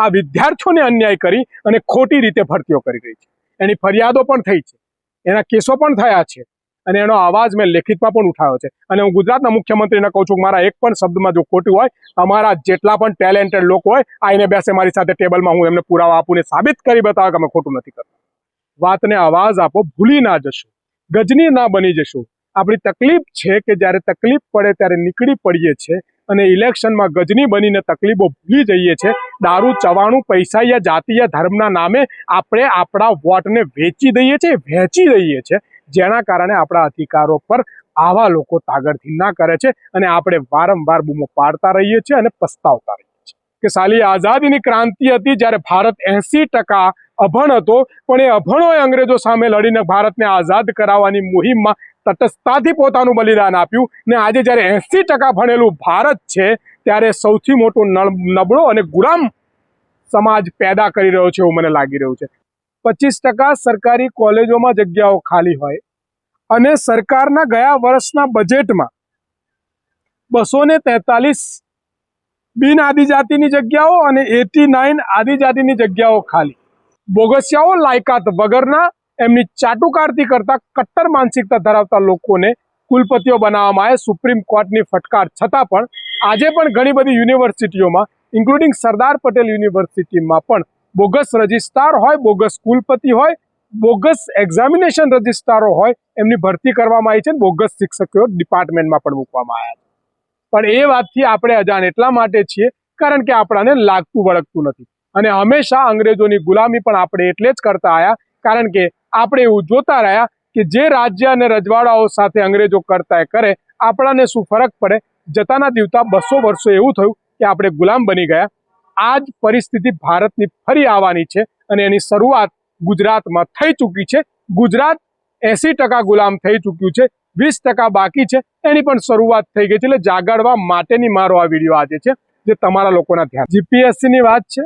આ વિદ્યાર્થીઓને અન્યાય કરી અને ખોટી રીતે ભરતીઓ કરી રહી છે. એની ફરિયાદો પણ થઈ છે. એના કેસો પણ થયા છે. અને એનો અવાજ મેં લેખિતમાં પણ ઉઠાવ્યો છે. અને હું ગુજરાતના મુખ્યમંત્રીને કહું છું મારા એક પણ શબ્દમાં જો ખોટું હોય, અમારા જેટલા પણ ટેલેન્ટેડ લોકો હોય, આઈને બેસે મારી સાથે ટેબલમાં હું એમને પુરાવા આપું ને સાબિત કરી બતાવે કે અમે ખોટું નથી કરતા. વાતને અવાજ આપો, ભૂલી ના જશો. ગજની ના બની જશો. આપણી તકલીફ છે કે જ્યારે તકલીફ પડે ત્યારે નીકળી પડીએ છે અને ઇલેક્શનમાં ગજની બનીને તકલીફો ભૂલી જઈએ છે દારૂ, ચવાણું પૈસા યા જાતીય ધર્મના નામે આપણે આપણા વોટને વેચી દઈએ છીએ, વેચી દઈએ છીએ. જેના કારણે આપણા અધિકારો પર આવા લોકો તાગડથી ના કરે છે અને આપણે વારંવાર બૂમો પાડતા રહીએ છીએ અને પસ્તાવતા રહીએ છીએ. કે સાલી આઝાદીની ક્રાંતિ હતી જ્યારે ભારત એસી અભણ હતો, પણ એ અભણોએ અંગ્રેજો સામે લડીને ભારતને આઝાદ કરાવવાની મુહિમમાં તટસ્થતાથી પોતાનું બલિદાન આપ્યું ને આજે જ્યારે એસી ટકા ભણેલું ભારત છે, ત્યારે સૌથી મોટો નબળો અને ગુલામ સમાજ પેદા કરી રહ્યો છે એવું મને લાગી રહ્યું છે. પચીસ ટકા સરકારી કોલેજોમાં જગ્યાઓ ખાલી હોય અને સરકારના ગયા વર્ષના બજેટમાં બસો ને તેતાલીસ બિન આદિજાતિની જગ્યાઓ અને એટી નાઇન આદિજાતિની જગ્યાઓ ખાલી. બોગસિયાઓ, લાયકાત વગરના એમની ચાટુકારતી કરતા કટ્ટર માનસિકતા ધરાવતા લોકોને કુલપતિઓ બનાવવામાં આવે સુપ્રીમ કોર્ટની ફટકાર છતાં પણ આજે પણ ઘણી બધી યુનિવર્સિટીઓમાં ઇન્ક્લુડિંગ સરદાર પટેલ યુનિવર્સિટીમાં પણ બોગસ રજિસ્ટ્રાર હોય, બોગસ કુલપતિ હોય, બોગસ એક્ઝામિનેશન રજિસ્ટ્રારો હોય, એમની ભરતી કરવામાં આવી છે બોગસ શિક્ષકો ડિપાર્ટમેન્ટમાં પણ મૂકવામાં આવ્યા છે. પણ એ વાતથી આપણે અજાણ એટલા માટે છીએ, કારણ કે આપણાને લાગતું વળગતું નથી. અને હંમેશા અંગ્રેજોની ગુલામી પણ આપણે એટલે જ કરતા આવ્યા કારણ કે આપણે એવું જોતા રહ્યા કે જે રાજ્ય અને રજવાડાઓ સાથે અંગ્રેજો કરતા કરે, આપણાને શું ફરક પડે? જતાના દિવતા બસો વર્ષો એવું થયું કે આપણે ગુલામ બની ગયા. આ જ પરિસ્થિતિ ભારતની ફરી આવવાની છે અને એની શરૂઆત ગુજરાતમાં થઈ ચૂકી છે. ગુજરાત એસી ટકા ગુલામ થઈ ચૂક્યું છે, વીસ ટકા બાકી છે. એની પણ શરૂઆત થઈ ગઈ છે એટલે જાગાડવા માટેની મારો આ વીડિયો આજે છે, જે તમારા લોકોના ધ્યાન. જીપીએસસીની વાત છે,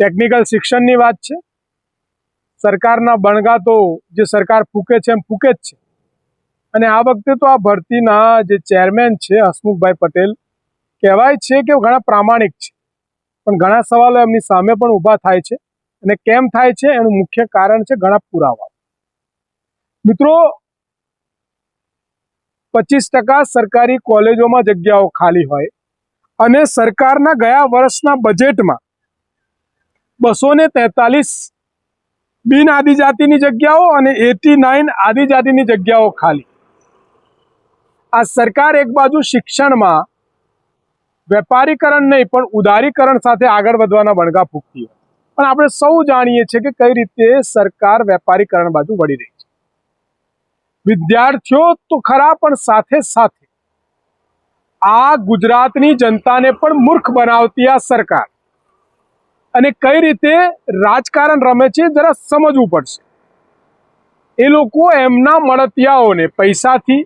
ટેકનિકલ શિક્ષણની વાત છે સરકારના બણગા તો જે સરકાર ફૂકે છે એમ ફૂકે જ છે. અને આ વખતે તો આ ભરતીના જે ચેરમેન છે હસમુખભાઈ પટેલ કહેવાય છે કે ઘણા પ્રામાણિક છે. પણ ઘણા સવાલો એમની સામે પણ ઊભા થાય છે અને કેમ થાય છે એનું મુખ્ય કારણ છે ઘણા પુરાવા. મિત્રો, પચીસ ટકા સરકારી કોલેજોમાં જગ્યાઓ ખાલી હોય અને સરકારના ગયા વર્ષના બજેટમાં બસો ને તેતાલીસ બિન આદિજાતિની જગ્યાઓ અને એટી નાઇન આદિજાતિની જગ્યાઓ ખાલી. આ સરકાર એક બાજુ શિક્ષણમાં વેપારીકરણ નહીં, પણ ઉદારીકરણ સાથે આગળ વધવાના બણગા ફૂંકતી હોય. પણ આપણે સૌ જાણીએ છીએ કે કઈ રીતે સરકાર વેપારીકરણ બાજુ વળી રહી છે. વિદ્યાર્થીઓ તો ખરા, પણ સાથે સાથે આ ગુજરાતની જનતાને પણ મૂર્ખ બનાવતી આ સરકાર. અને કઈ રીતે રાજકારણ રમે છે જરા સમજવું પડશે. એ લોકો એમના મળતિયાઓને પૈસાથી,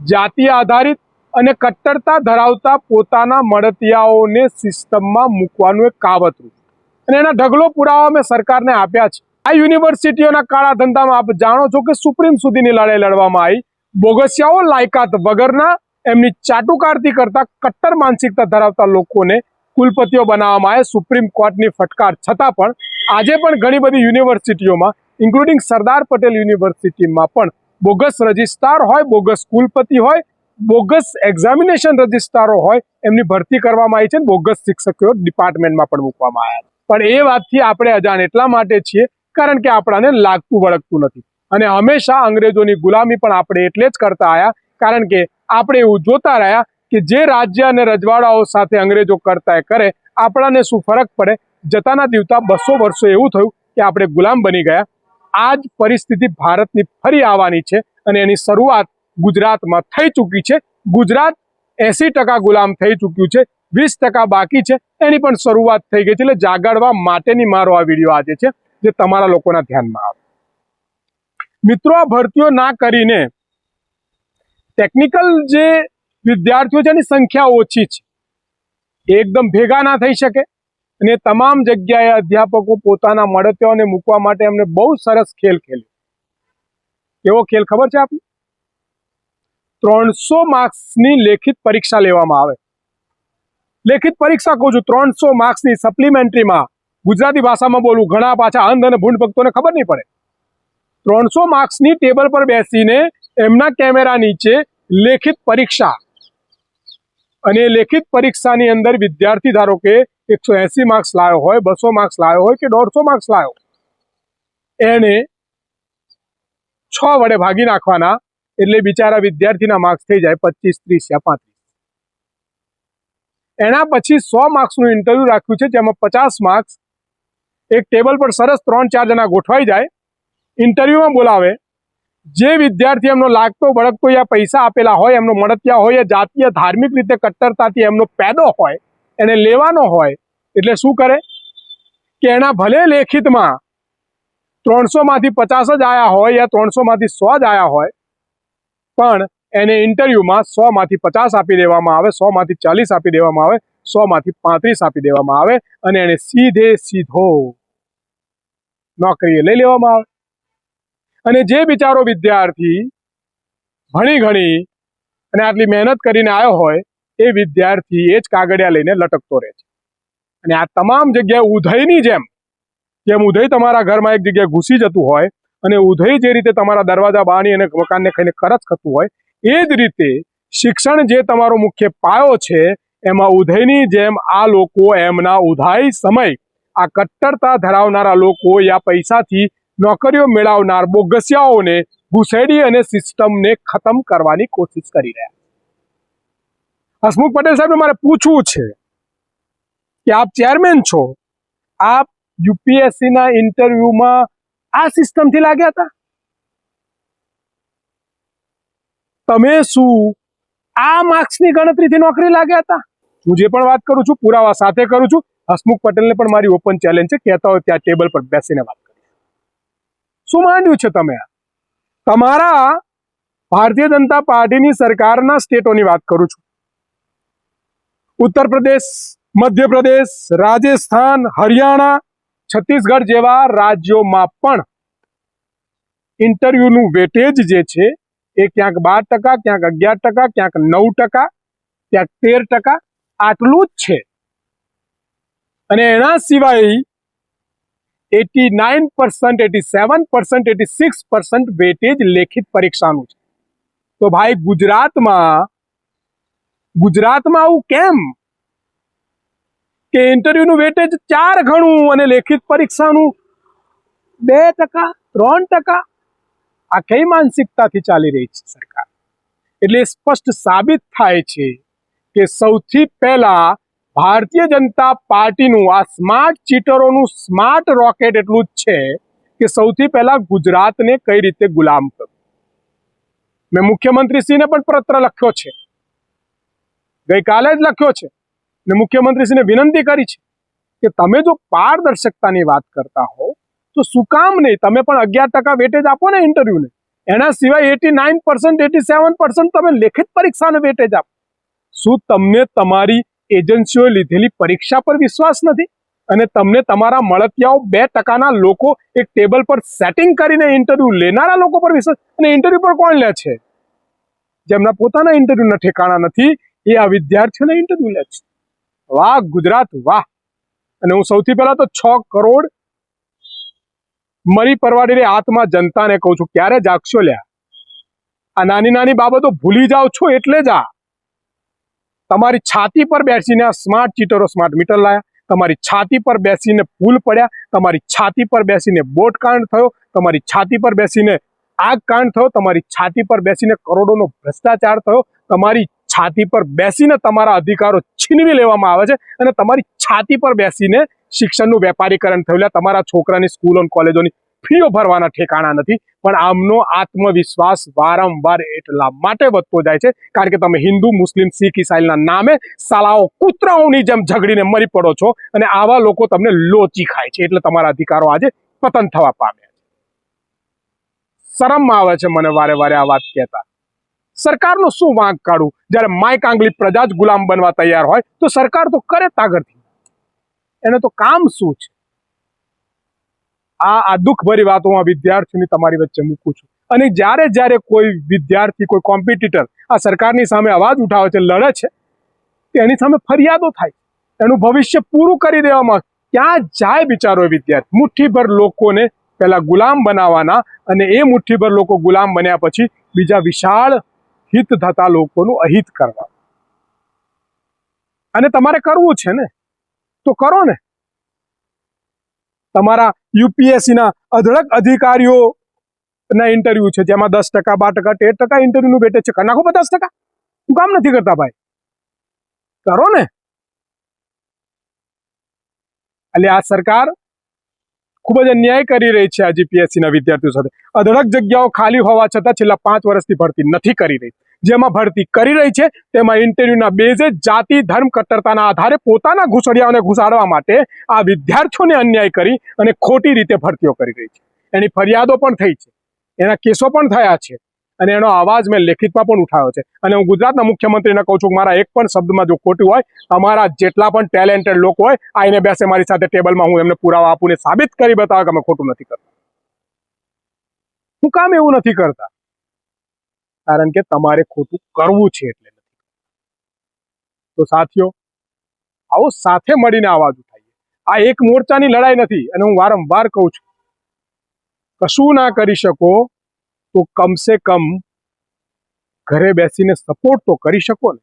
જાતિ આધારિત અને કટ્ટરતા ધરાવતા પોતાના મળતિયાઓને સિસ્ટમમાં મૂકવાનું એક કાવતરું અને એના ઢગલો પુરાવા મેં સરકારને આપ્યા છે. આ યુનિવર્સિટીઓના કાળા ધંધામાં આપ જાણો છો કે સુપ્રીમ સુધીની લડાઈ લડવામાં આવી. બોગસિયાઓ લાયકાત વગરના એમની ચાટુકારતી કરતા કટ્ટર માનસિકતા ધરાવતા લોકોને કુલપતિઓ બનાવવામાં આવે, સુપ્રીમ કોર્ટની ફટકાર. છતાં પણ આજે પણ ઘણી બધી યુનિવર્સિટીઓમાં ઇન્ક્લુડિંગ સરદાર પટેલ યુનિવર્સિટીમાં પણ બોગસ રજિસ્ટ્રાર હોય, બોગસ કુલપતિ હોય, બોગસ એક્ઝામિનેશન રજિસ્ટ્રારો હોય, એમની ભરતી કરવામાં આવી છે બોગસ શિક્ષકો ડિપાર્ટમેન્ટમાં પણ મૂકવામાં આવ્યા પણ એ વાતથી આપણે અજાણ એટલા માટે છીએ, કારણ કે આપણાને લાગતું વળગતું નથી. અને હંમેશા અંગ્રેજોની ગુલામી પણ આપણે એટલે જ કરતા આવ્યા કારણ કે આપણે એવું જોતા રહ્યા કે જે રાજ્ય અને રજવાડાઓ સાથે અંગ્રેજો કરતા એ કરે, આપણાને શું ફરક પડે? જતાના દિવતા બસો વર્ષો એવું થયું કે આપણે ગુલામ બની ગયા. આ જ પરિસ્થિતિ ભારતની ફરી આવવાની છે અને એની શરૂઆત ગુજરાતમાં થઈ ચૂકી છે. ગુજરાત એસી ટકા ગુલામ થઈ ચૂક્યું છે, વીસ ટકા બાકી છે. એની પણ શરૂઆત થઈ ગઈ છે એટલે જાગાડવા માટેની મારો આ વીડિયો આજે છે, જે તમારા લોકોના ધ્યાનમાં આવે. મિત્રો, આ ભરતીઓ ના કરીને ટેકનિકલ જે વિદ્યાર્થીઓ છે સંખ્યા ઓછી છે. એકદમ ભેગા ના થઈ શકે અને તમામ જગ્યાએ અધ્યાપકો પોતાના મળતિયાઓને મૂકવા માટે એમને બહુ સરસ ખેલ ખેલ્યો. કેવો ખેલ ખબર છે આપને? ત્રણસો માર્ક્સની લેખિત પરીક્ષા લેવામાં આવે. લેખિત પરીક્ષા કહું છું, ત્રણસો માર્ક્સની સપ્લિમેન્ટરીમાં ગુજરાતી ભાષામાં બોલું, ઘણા પાછા અંધ અને ભૂંડ ભક્તોને ખબર નહીં પડે. ત્રણસો માર્ક્સની ટેબલ પર બેસીને એમના કેમેરા નીચે લેખિત પરીક્ષા અને લેખિત પરીક્ષાની અંદર વિદ્યાર્થી ધારો કે એકસો એસી માર્ક્સ લાવ્યો હોય, બસો માર્ક્સ લાવ્યો હોય કે દોઢસો માર્ક્સ લાવ્યો એને છ વડે ભાગી નાખવાના એટલે બિચારા વિદ્યાર્થીના માર્ક્સ થઈ જાય પચીસ, ત્રીસ યા પાંત્રીસ. એના પછી સો માર્ક્સનું ઇન્ટરવ્યુ રાખ્યું છે, જેમાં પચાસ માર્ક્સ એક ટેબલ પર સરસ ત્રણ ચાર જણા ગોઠવાઈ જાય ઇન્ટરવ્યુમાં બોલાવે જે વિદ્યાર્થી એમનો લાગતો બળકતો યા પૈસા આપેલા હોય, એમનો મળતિયા હોય જાતીય ધાર્મિક રીતે કટ્ટરતાથી એમનો પેદો હોય, એને લેવાનો હોય, એટલે શું કરે? કે એના ભલે લેખિતમાં ત્રણસો માંથી પચાસ જ આયા હોય યા ત્રણસો માંથી સો જ આયા હોય, પણ એને ઇન્ટરવ્યુમાં સો માંથી પચાસ આપી દેવામાં આવે સો માંથી ચાલીસ આપી દેવામાં આવે સો માંથી પાંત્રીસ આપી દેવામાં આવે અને એને સીધે સીધો નોકરીએ લઈ લેવામાં આવે. અને જે બિચારો વિદ્યાર્થી ભણી ઘણી અને આટલી મહેનત કરીને આવ્યો હોય, એ વિદ્યાર્થી એ જ કાગળિયા લઈને લટકતો રહે છે. અને આ તમામ જગ્યાએ ઉધયની જેમ જેમ ઉધય તમારા ઘરમાં એક જગ્યાએ ઘૂસી જતું હોય અને ઉધય જે રીતે તમારા દરવાજા બાણી અને મકાનને ખાઈને ખરચ થતું હોય, એ જ રીતે શિક્ષણ જે તમારો મુખ્ય પાયો છે, એમાં ઉધયની જેમ આ લોકો એમના ઉધાઈ સમય, આ કટ્ટરતા ધરાવનારા લોકો યા પૈસાથી નોકરીઓ મેળવનાર બોગસિયાઓને ઘુસેડી અને સિસ્ટમને ખતમ કરવાની કોશિશ કરી રહ્યા હસમુખ પટેલ સાહેબ મારે પૂછવું છે કે આપ ચેરમેન છો, આપ યુપીએસસી ના ઇન્ટરવ્યુમાં આ સિસ્ટમથી લાગ્યા હતા? તમે શું આ માર્ક્સની ગણતરીથી નોકરી લાગ્યા હતા? હું જે પણ વાત કરું છું, પુરાવા સાથે કરું છું. હસમુખ પટેલને પણ મારી ઓપન ચેલેન્જ છે, કહેતા હોય ત્યાં ટેબલ પર બેસીને વાત કરી શું માંડ્યું છે તમે? તમારા ભારતીય જનતા પાર્ટીની સરકારના સ્ટેટોની વાત કરું છું. ઉત્તર પ્રદેશ મધ્યપ્રદેશ, રાજસ્થાન, હરિયાણા, છત્તીસગઢ જેવા રાજ્યોમાં પણ ઇન્ટરવ્યુનું વેટેજ જે છે એ ક્યાંક બાર ટકા, ક્યાંક અગિયાર ટકા, ક્યાંક નવ ટકા, ક્યાંક તેર ટકા આટલું જ છે. અને એના સિવાય eighty nine percent eighty seven percent eighty six percent weightage લેખિત પરીક્ષાનું છે. તો ભાઈ ગુજરાતમાં ગુજરાતમાં આવું કેમ? કે ઇન્ટરવ્યુનું વેટેજ ચાર ગણું અને લેખિત પરીક્ષાનું બે ટકા, ત્રણ ટકા? આ કઈ માનસિકતાથી ચાલી રહી છે સરકાર. એટલે સ્પષ્ટ સાબિત થાય છે કે સૌથી પહેલા ભારતીય જનતા પાર્ટીનું આ સ્માર્ટ ચીટરોનું સ્માર્ટ રોકેટ એટલું જ છે કે સૌથી પહેલા ગુજરાતને કઈ રીતે ગુલામ કરવું. મેં મુખ્યમંત્રીશ્રીને પણ પત્ર લખ્યો છે. ગઈકાલે જ લખ્યો છે. ને મુખ્યમંત્રીશ્રીને વિનંતી કરી છે કે તમે જો પારદર્શકતાની વાત કરતા હો, તો શું કામ નહીં? તમે પણ અગિયાર ટકા વેટેજ આપો ને ઇન્ટરવ્યુને. એના સિવાય eighty nine percent, eighty seven percent તમે લેખિત પરીક્ષાને વેટેજ આપો. શું તમને તમારી એજન્સીઓએ લીધેલી પરીક્ષા પર વિશ્વાસ નથી અને તમને તમારા મળતિયાઓ બે ટકાના લોકો એક ટેબલ પર સેટિંગ કરીને ઇન્ટરવ્યુ લેનારા લોકો પર વિશ્વાસ અને ઇન્ટરવ્યુ પર કોણ લે છે? જેમના પોતાના ઇન્ટરવ્યુના ઠેકાણા નથી, એ આ વિદ્યાર્થીઓને ઇન્ટરવ્યુ લે છે. વાહ, ગુજરાત, વાહ! અને હું સૌથી પહેલા તો છ કરોડ મરી પરવાડીને આત્મા જનતાને કહું છું, ક્યારે જાગશો લ્યા? આ નાની નાની બાબતો ભૂલી જાઓ છો એટલે જ આ. તમારી છાતી પર બેસીને આ સ્માર્ટ ચીટરો સ્માર્ટ મીટર લાયા, તમારી છાતી પર બેસીને પુલ પડ્યા, તમારી છાતી પર બેસીને બોટ કાંડ થયો, તમારી છાતી પર બેસીને આગ કાંડ થયો, તમારી છાતી પર બેસીને કરોડોનો ભ્રષ્ટાચાર થયો, તમારી છાતી પર બેસીને તમારા અધિકારો છીનવી લેવામાં આવે છે અને તમારી છાતી પર બેસીને શિક્ષણનું વેપારીકરણ થયું. તમારા છોકરાની સ્કૂલો કોલેજોની ફીઓ ભરવાના ઠેકાણા નથી, પણ આમનો આત્મવિશ્વાસ વારંવાર એટલા માટે વધતો જાય છે, કારણ કે તમે હિન્દુ, મુસ્લિમ, શીખ, ઈસાઈલના નામે સાલાઓ કૂતરાઓની જેમ ઝઘડીને મરી પડો છો અને આવા લોકો તમને લોચી ખાય છે. એટલે તમારા અધિકારો આજે પતન થવા પામ્યા છે. શરમમાં આવે છે મને વારે વારે આ વાત કહેતા. સરકારનો શું વાંક કાઢું? જ્યારે માય કાંગલી પ્રજા જ ગુલામ બનવા તૈયાર હોય, તો સરકાર તો કરે તાગરથી એને તો કામ શું છે? આ આ દુઃખભરી વાતો હું વિદ્યાર્થીઓની તમારી વચ્ચે મૂકું છું. અને જ્યારે જ્યારે કોઈ વિદ્યાર્થી, કોઈ કોમ્પિટિટર આ સરકારની સામે અવાજ ઉઠાવે છે, લડે છે, તેની સામે ફરિયાદો થાય એનું ભવિષ્ય પૂરું કરી દેવામાં ક્યાં જાય બિચારો વિદ્યાર્થી? મુઠ્ઠીભર લોકોને પહેલા ગુલામ બનાવવાના અને એ મુઠ્ઠીભર લોકો ગુલામ બન્યા પછી બીજા વિશાળ હિત થતા લોકોનું અહિત કરવા અને તમારે કરવું છે ને? તો કરો ને. તમારા યુપીએસસીના અઢળક અધિકારીઓના ઇન્ટરવ્યૂ છે, જેમાં દસ ટકા, બાર ટકા, તેર ટકા ઇન્ટરવ્યુ નું બેટે છે. નાખો પચાસ ટકા. હું કામ નથી કરતા ભાઈ. કરો ને. એટલે આ સરકાર ખૂબ જ અન્યાય કરી રહી છે આ જીપીએસસીના વિદ્યાર્થીઓ સાથે. અઢળક જગ્યાઓ ખાલી હોવા છતાં છેલ્લા પાંચ વર્ષથી ભરતી નથી કરી રહી. જેમાં ભરતી કરી રહી છે. તેમાં ઇન્ટરવ્યુના બેઝે જાતિ, ધર્મ, કટ્ટરતાના આધારે પોતાના ઘૂસડિયાઓને ઘુસાડવા માટે આ વિદ્યાર્થીઓને અન્યાય કરી અને ખોટી રીતે ભરતીઓ કરી રહી છે. એની ફરિયાદો પણ થઈ છે. એના કેસો પણ થયા છે. અને એનો અવાજ મેં લેખિતમાં પણ ઉઠાવ્યો છે. અને હું ગુજરાતના મુખ્યમંત્રીને કહું છું, મારા એક પણ શબ્દમાં જો ખોટું હોય, અમારા જેટલા પણ ટેલેન્ટેડ લોકો હોય આઈને બેસે મારી સાથે ટેબલમાં, હું એમને પુરાવા આપું ને સાબિત કરી બતાવે કે અમે ખોટું નથી કરતા. હું કામ એવું નથી કરતા. કારણ કે તમારે ખોટું કરવું છે એટલે તો સાથીઓ, આવો સાથે મળીને અવાજ ઉઠાવીએ. આ એક મોરચાની લડાઈ નથી અને હું વારંવાર કહું છું, કશું ના કરી શકો તો કમસે કમ ઘરે બેસીને સપોર્ટ તો કરી શકો ને.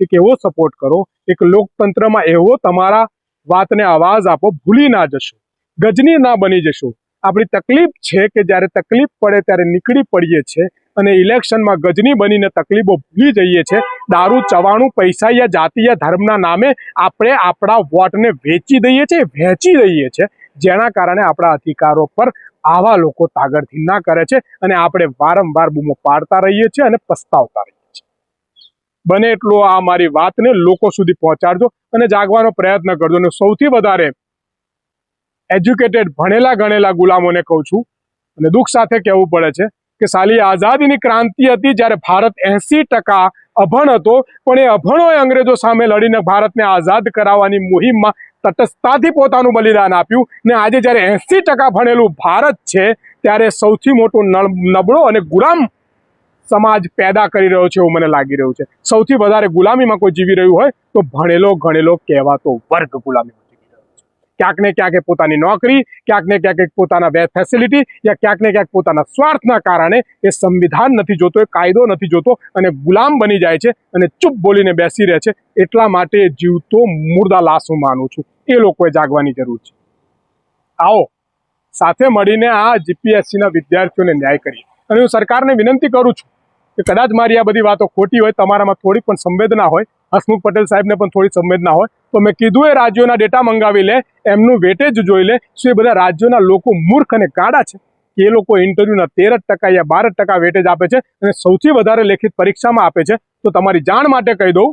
એક એવો સપોર્ટ કરો, એક લોકતંત્રમાં એવો તમારા વાતને અવાજ આપો, ભૂલી ના જશો, ગજની ના બની જશો. આપણી તકલીફ છે કે જ્યારે તકલીફ પડે ત્યારે નીકળી પડીએ છે અને ઇલેક્શનમાં ગજની બનીને તકલીફો ભૂલી જઈએ છે દારૂ, ચવાણું પૈસા યા જાતિ યા ધર્મના નામે આપણે આપણા વોટને વેચી દઈએ છીએ વહેંચી દઈએ છીએ. જેના કારણે આપણા અધિકારો પર આવા લોકો તાગડથી ના કરે છે અને આપણે વારંવાર બૂમો પાડતા રહીએ છીએ અને પસ્તાવતા રહીએ છીએ. બને એટલો આ મારી વાતને લોકો સુધી પહોંચાડજો અને જાગવાનો પ્રયત્ન કરજો. અને સૌથી વધારે એજ્યુકેટેડ ભણેલા ગણેલા ગુલામોને કહું છું અને દુઃખ સાથે કહેવું પડે છે કે સાલી આઝાદીની ક્રાંતિ હતી જ્યારે ભારત એસી ટકા અભણ હતો, પણ એ અભણોએ અંગ્રેજો સામે લડીને ભારતને આઝાદ કરાવવાની મુહિમમાં તટસ્થતાથી પોતાનું બલિદાન આપ્યું ને આજે જ્યારે એસી ટકા ભણેલું ભારત છે, ત્યારે સૌથી મોટો નબળો અને ગુલામ સમાજ પેદા કરી રહ્યો છે એવું મને લાગી રહ્યું છે. સૌથી વધારે ગુલામીમાં કોઈ જીવી રહ્યું હોય તો ભણેલો ગણેલો કહેવાતો વર્ગ છે ક્યાંક ને ક્યાંક પોતાની નોકરી, ક્યાંક ને ક્યાંક પોતાના બે ફેસિલિટી યા ક્યાંક ને ક્યાંક પોતાના સ્વાર્થના કારણે એ સંવિધાન નથી જોતો, એ કાયદો નથી જોતો અને ગુલામ બની જાય છે અને ચૂપ બોલીને બેસી રહે છે. એટલા માટે જીવતો મુર્દા લાશ હું માનું છું. એ લોકોએ જાગવાની જરૂર છે. આવો, સાથે મળીને આ જીપીએસસીના વિદ્યાર્થીઓને ન્યાય કરીએ. અને હું સરકારને વિનંતી કરું છું કે કદાચ મારી આ બધી વાતો ખોટી હોય, તમારામાં થોડી પણ સંવેદના હોય હસમુખ પટેલ સાહેબને પણ થોડી સંવેદના હોય. તો મેં કીધું, એ રાજ્યોના ડેટા મંગાવી લે, એમનું વેટેજ જોઈ લે. શું એ બધા રાજ્યોના લોકો મૂર્ખ અને કાળા છે? કે એ લોકો ઇન્ટરવ્યુના તેર ટકા યા બાર ટકા વેટેજ આપે છે અને સૌથી વધારે લેખિત પરીક્ષામાં આપે છે? તો તમારી જાણ માટે કહી દઉં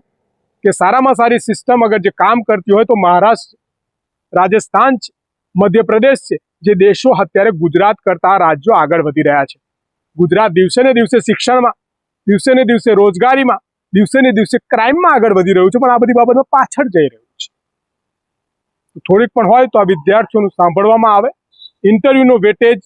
કે સારામાં સારી સિસ્ટમ અગર જે કામ કરતી હોય તો મહારાષ્ટ્ર રાજસ્થાન છે, મધ્યપ્રદેશ છે, જે દેશો અત્યારે ગુજરાત કરતા રાજ્યો આગળ વધી રહ્યા છે. ગુજરાત દિવસે ને દિવસે શિક્ષણમાં, દિવસે ને દિવસે રોજગારીમાં દિવસે ને દિવસે ક્રાઇમમાં આગળ વધી રહ્યું છે, પણ આ બધી બાબતમાં પાછળ જઈ રહ્યું છે. થોડીક પણ હોય તો આ વિદ્યાર્થીઓનું સાંભળવામાં આવે. ઇન્ટરવ્યૂનો વેટેજ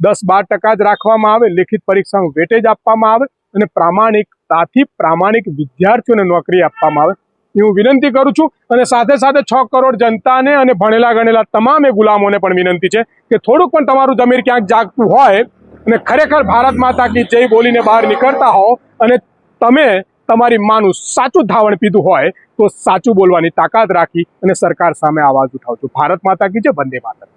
દસ બાર ટકા જ રાખવામાં આવે, લેખિત પરીક્ષાનું વેટેજ આપવામાં આવે અને પ્રામાણિકતાથી પ્રામાણિક વિદ્યાર્થીઓને નોકરી આપવામાં આવે. એ હું વિનંતી કરું છું અને સાથે સાથે છ કરોડ જનતાને અને ભણેલા ગણેલા તમામ ગુલામોને પણ વિનંતી છે કે થોડુંક પણ તમારું જમીર ક્યાંક જાગતું હોય અને ખરેખર ભારત માતા કી જય બોલીને બહાર નીકળતા હો અને તમે તમારી માનું સાચું ધાવણ પીધું હોય તો સાચું બોલવાની તાકાત રાખી અને સરકાર સામે અવાજ ઉઠાવજો. ભારત માતા કી છે વંદે માતરમ.